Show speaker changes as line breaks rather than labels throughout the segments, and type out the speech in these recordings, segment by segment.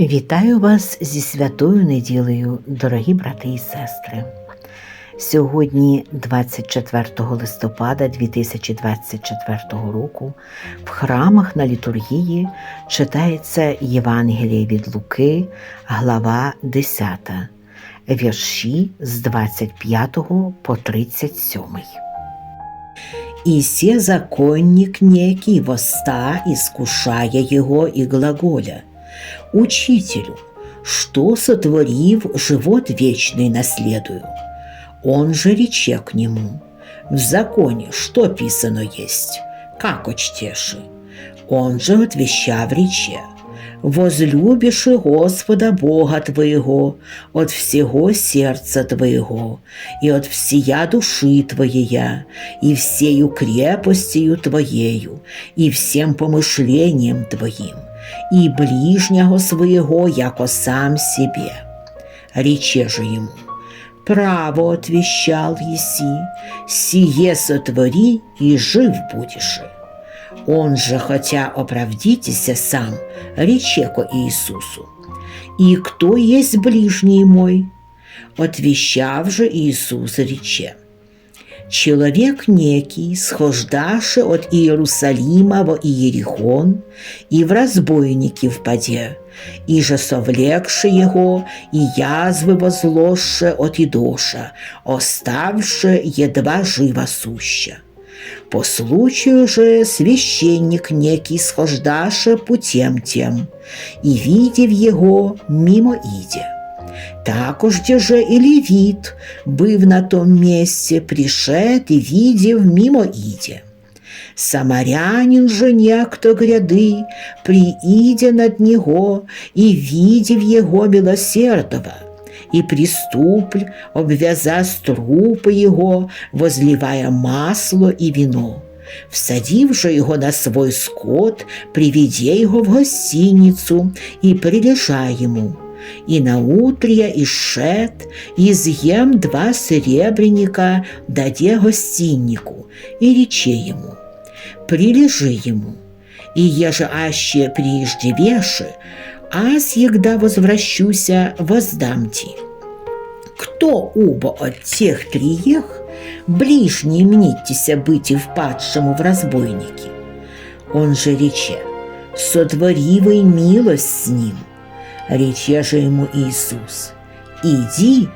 Вітаю вас зі святою неділею, дорогі брати і сестри. Сьогодні, 24 листопада 2024 року, в храмах на літургії читається Євангеліє від Луки, глава 10, вірші з 25 по 37. И се законник некий воста искушая его и глаголя. Учителю, что сотворив, живот вечный наследую. Он же рече к нему. В законе что писано есть? Как очтеши? Он же отвещав рече. Возлюбишь Господа Бога твоего от всего сердца твоего и от всея души твоея и всею крепостью твоею и всем помышлением твоим и ближнего своего, яко сам себе. Рече же ему, право отвещал еси, сие сотвори и жив будешь. Он же, хотя оправдитеся сам, рече ко Иисусу. «И кто есть ближний мой?» Отвещав же Иисус рече. Человек некий, схождаши от Иерусалима во Иерихон, и в разбойники впаде, и же совлекши его, и язвы возложше от Идоша, оставши едва живо суща. По случаю же священник некий схождаше путем тем, и, видев его, мимо иде. Також же і левіт бив на том місці, пришед і видів мимо іде. Самарянин же некто гряды, приидя над него и видев его милосердного, и приступль, обвяза трупы его, возливая масло и вино. Всадив же його на свой скот, приведе його в гостиницу и прилежа ему. И наутрия и шет, и з'ем два серебряника, даде гостиннику, и рече ему, прилежи ему, и еже аще прииждевеше, аз егда возвращуся, воздам ти. Кто убо от тех триех ближний мнитеся быть и впадшему в разбойники? Он же рече, сотворивай милость с ним. Рече же ему Ісус, іди,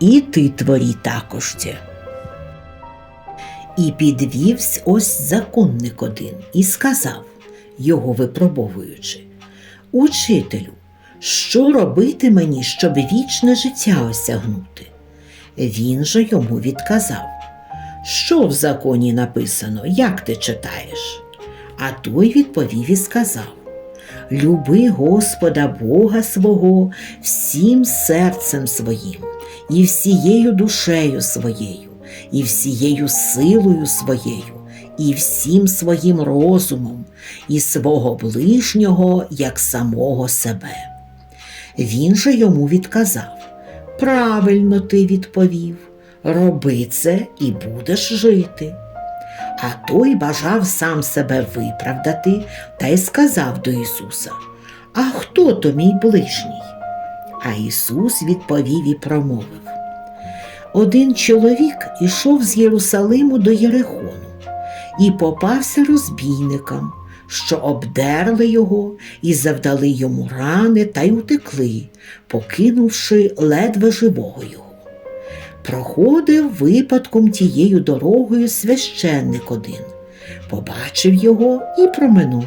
і ти творі також те. І підвівсь ось законник один і сказав, його випробовуючи, Учителю, що робити мені, щоб вічне життя осягнути? Він же йому відказав, що в законі написано, як ти читаєш? А той відповів і сказав люби Господа Бога свого всім серцем своїм, і всією душею своєю, і всією силою своєю, і всім своїм розумом, і свого ближнього, як самого себе. Він же йому відказав Правильно ти відповів, роби це і будеш жити. А той бажав сам себе виправдати та й сказав до Ісуса: А хто то мій ближній? А Ісус відповів і промовив: Один чоловік ішов з Єрусалиму до Єрихону і попався розбійникам, що обдерли його і завдали йому рани та й утекли, покинувши ледве живого його. Проходив випадком тією дорогою священник один, побачив його і проминув.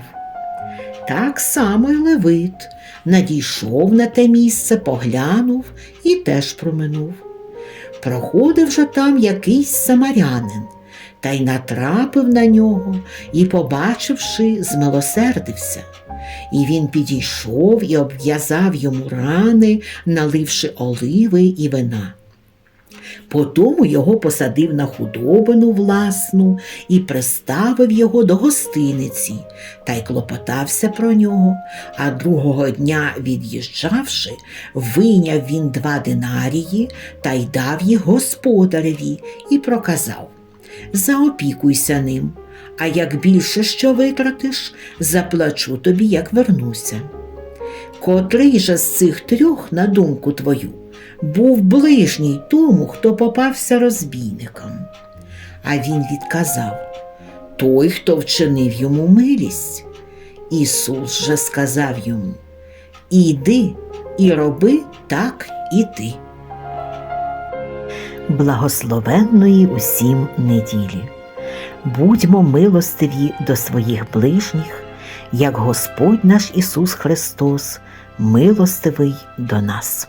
Так само й Левит надійшов на те місце, поглянув і теж проминув. Проходив же там якийсь самарянин, та й натрапив на нього і, побачивши, змилосердився. І він підійшов і обв'язав йому рани, наливши оливи і вина. Потому його посадив на худобину власну і приставив його до гостиниці та й клопотався про нього. А другого дня, від'їжджавши, вийняв він два динарії та й дав їх господареві і проказав Заопікуйся ним, а як більше що витратиш, заплачу тобі, як вернуся. Котрий же з цих трьох, на думку твою, був ближній тому, хто попався розбійникам? А він відказав той, хто вчинив йому милість. Ісус же сказав йому Іди і роби так і ти. Благословенної усім неділі. Будьмо милостиві до своїх ближніх, як Господь наш Ісус Христос, милостивий до нас.